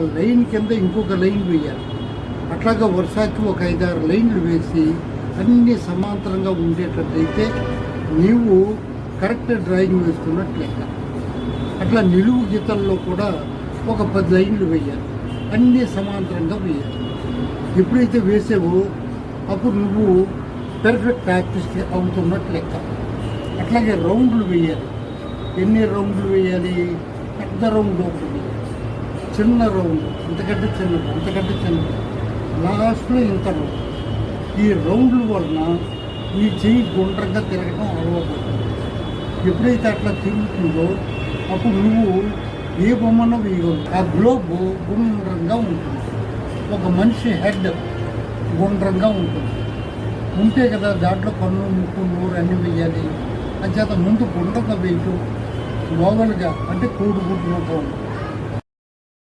Line కింద ఇంకొక line వేయాలి. అట్లాగా వరుసకి ఒక ఐదారు లైన్లు వేసి అన్ని సమాంతరంగా ఉండేటట్టయితే నీవు కరెక్ట్ డ్రాయింగ్ వేస్తున్నట్లు లెక్క. అట్లా నిలువు గీతల్లో కూడా ఒక పది లైన్లు వేయాలి. అన్నీ సమాంతరంగా వేయాలి. ఎప్పుడైతే వేసావో అప్పుడు నువ్వు పెర్ఫెక్ట్ ప్రాక్టీస్ అవుతున్నట్లు లెక్క. అట్లాగే రౌండ్లు వేయాలి. ఎన్ని రౌండ్లు వేయాలి? పెద్ద రౌండ్ ఒకటి. చిన్న రౌండ్ ఇంతకంటే చిన్న అంతకంటే చిన్న లాస్ట్లో ఇంత రౌండ్ ఈ రౌండ్ల వలన ఈ చెయ్యి గుండ్రంగా తిరగడం అలవాటు. ఎప్పుడైతే అట్లా తిరుగుతుందో అప్పుడు నువ్వు ఏ బొమ్మను వేయగలవు ఆ గ్లోబ్ గుండ్రంగా ఉంటుంది. ఒక మనిషి హెడ్ గుండ్రంగా ఉంటుంది. ఉంటే కదా దాంట్లో కన్ను ముక్కు నోరు అన్ని వేయాలి అంచేత ముందు గుండ్రంగా వేయటం ఓవల్గా అంటే కోడి కోడిగుడ్డు రూపం